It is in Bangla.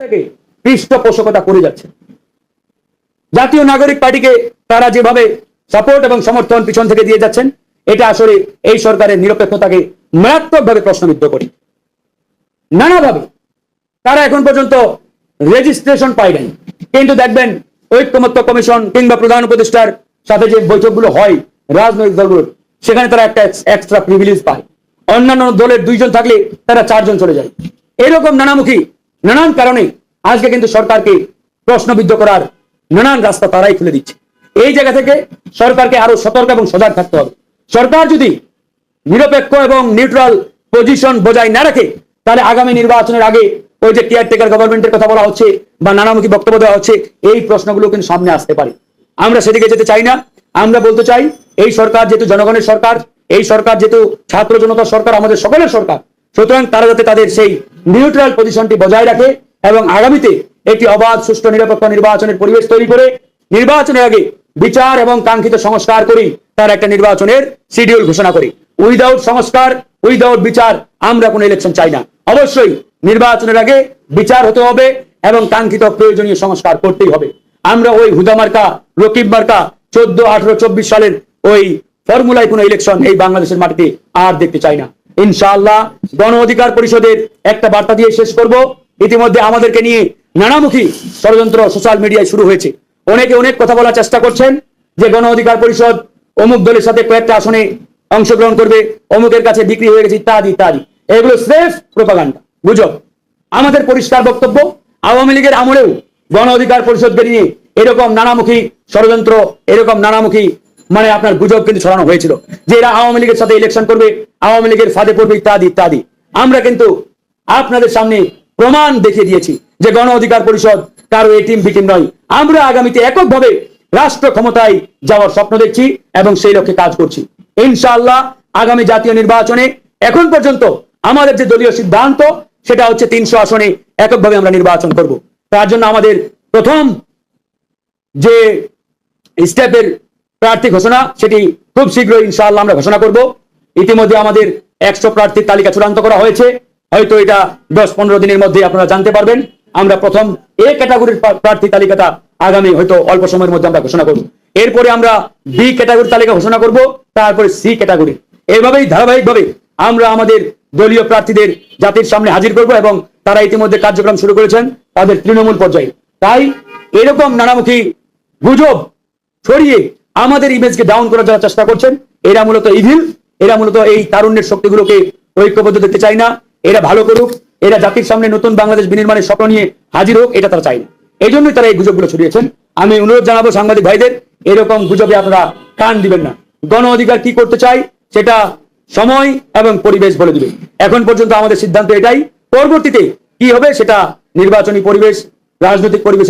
থেকে পৃষ্ঠপোষকতা করে যাচ্ছে। জাতীয় নাগরিক পার্টিকে তারা যেভাবে সাপোর্ট এবং সমর্থন পিছন থেকে দিয়ে যাচ্ছেন, এটা আসলে এই সরকারের নিরপেক্ষতাকে মারাত্মকভাবে প্রশ্নবিদ্ধ করে। নানাভাবে তারা এখন পর্যন্ত রেজিস্ট্রেশন নাই। কিন্তু দেখবেন ঐক্যমত্য কমিশন কিংবা প্রধান উপদেষ্টার সাথে যে বৈঠকগুলো হয় রাজনৈতিক দলগুলোর, সেখানে তারা একটা এক্সট্রা প্রিভিলেজ পায়। অন্যান্য দলের দুইজন থাকলে তারা চারজন চলে যায়। এরকম নানামুখী নানান কারণে আজকে কিন্তু সরকারকে প্রশ্নবিদ্ধ করার নানান রাস্তা তারাই খুলে দিচ্ছে। এই জায়গা থেকে সরকারকে আরও সতর্ক এবং সজাগ থাকতে হবে। সরকার যদি নিরপেক্ষ এবং নিউট্রাল পজিশন বজায় না রাখে, তাহলে আগামী নির্বাচনের আগে ওই যে কেয়ারটেকার গভর্নমেন্টের কথা বলা হচ্ছে বা নানামুখী বক্তব্য দেওয়া হচ্ছে, এই প্রশ্নগুলো কিন্তু সামনে আসতে পারে। আমরা সেদিকে যেতে চাই না। আমরা বলতে চাই, এই সরকার যেহেতু জনগণের সরকার, এই সরকার যেহেতু ছাত্র জনতা সরকার, আমাদের সকলের সরকার, সুতরাং তারা যাতে তাদের সেই নিউট্রাল পজিশনটি বজায় রাখে এবং আগামীতে একটি অবাধ, সুষ্ঠু, নিরপেক্ষ নির্বাচনের পরিবেশ তৈরি করে নির্বাচনের আগে বিচার এবং কাঙ্ক্ষিত সংস্কার করি তার একটা নির্বাচনের শিডিউল ঘোষণা করি। উইদাউট সংস্কার উইদাউট বিচার, আমরা কোনো ইলেকশন চাই না। অবশ্যই নির্বাচনের আগে বিচার হতে হবে এবং কাঙ্ক্ষিত প্রয়োজনীয় সংস্কার করতেই হবে। আমরা ওই হুদা মার্কা, রকিব মার্কা, চোদ্দ, আঠারো, চব্বিশ সালের ওই ফর্মুলায় কোনো ইলেকশন এই বাংলাদেশের মাটিতে আর দেখতে চাই না। ইনশাআল্লাহ গণ অধিকার পরিষদের একটা বার্তা দিয়ে শেষ করব। ইতিমধ্যে আমাদেরকে নিয়ে নানামুখী ষড়যন্ত্র সোশ্যাল মিডিয়ায় শুরু হয়েছে। অনেকে অনেক কথা বলার চেষ্টা করছেন যে গণ অধিকার পরিষদ অমুক দলের সাথে কয়েকটা আসনে অংশগ্রহণ করবে, অমুকের কাছে বিক্রি হয়ে গেছে ইত্যাদি ইত্যাদি। এগুলো সেফ প্রোপাগান্ডা গুজব আমাদের পরিষ্কার বক্তব্য, আওয়ামী লীগের আমলেও গণ অধিকার পরিষদকে নিয়ে এরকম নানামুখী ষড়যন্ত্র, এরকম নানামুখী মানে আপনার গুজব কিন্তু ছড়ানো হয়েছিল। যে এরা আওয়ামী লীগের সাথে ইলেকশন করবে আওয়ামী লীগের ফাঁদে পড়বে ইত্যাদি ইত্যাদি। আমরা কিন্তু আপনাদের সামনে প্রমাণ দেখিয়ে দিয়েছি যে গণ অধিকার পরিষদ কারও এ টিম বিটিম নয়। আমরা আগামীতে এককভাবে রাষ্ট্র ক্ষমতায় যাওয়ার স্বপ্ন দেখছি এবং সেই লক্ষ্যে কাজ করছি। ইনশাআল্লাহ আগামী জাতীয় নির্বাচনে এখন পর্যন্ত আমাদের যে দলীয় সিদ্ধান্ত, সেটা হচ্ছে তিনশো আসনে এককভাবে আমরা নির্বাচন করব। তার জন্য আমাদের প্রথম যে স্টেপের প্রার্থী ঘোষণা, সেটি খুব শীঘ্রই ইনশাআল্লাহ আমরা ঘোষণা করব। ইতিমধ্যে আমাদের একশো প্রার্থীর তালিকা চূড়ান্ত করা হয়েছে। হয়তো এটা দশ পনেরো দিনের মধ্যে আপনারা জানতে পারবেন। আমরা প্রথম এ ক্যাটাগরির প্রার্থী তালিকাটা আগামী হয়তো অল্প সময়ের মধ্যে আমরা ঘোষণা করব। এরপরে আমরা বি ক্যাটাগরির তালিকা ঘোষণা করব, তারপরে সি ক্যাটাগরি। এইভাবেই ধারাবাহিকভাবে আমরা আমাদের দলীয় প্রার্থীদের জাতির সামনে হাজির করব এবং তারা ইতিমধ্যে কার্যক্রম শুরু করেছেন তাদের তৃণমূল পর্যায়ে। তাই এরকম নানামুখী গুজব ছড়িয়ে আমাদের ইমেজকে ডাউন করার যারা চেষ্টা করছেন। এরা মূলত ইভিল এরা মূলত এই তারুণ্যের শক্তিগুলোকে ঐক্যবদ্ধ দেখতে চায় না। এরা ভালো করুক, এরা জাতির সামনে নতুন বাংলাদেশ বিনির্মাণের স্বপ্ন নিয়ে হাজির হোক, এটা তারা চায় না। এই জন্যই তারা এই গুজবগুলো ছড়িয়েছেন। আমি অনুরোধ জানাব সাংবাদিক ভাইদের, এরকম গুজবে আপনারা কান দিবেন না। গণ অধিকার কি করতে চাই সেটা সময় এবং পরিবেশ বলে দিবে। এখন পর্যন্ত আমাদের সিদ্ধান্ত এটাই। পরবর্তীতে কি হবে সেটা নির্বাচনী পরিবেশ, রাজনৈতিক পরিবেশ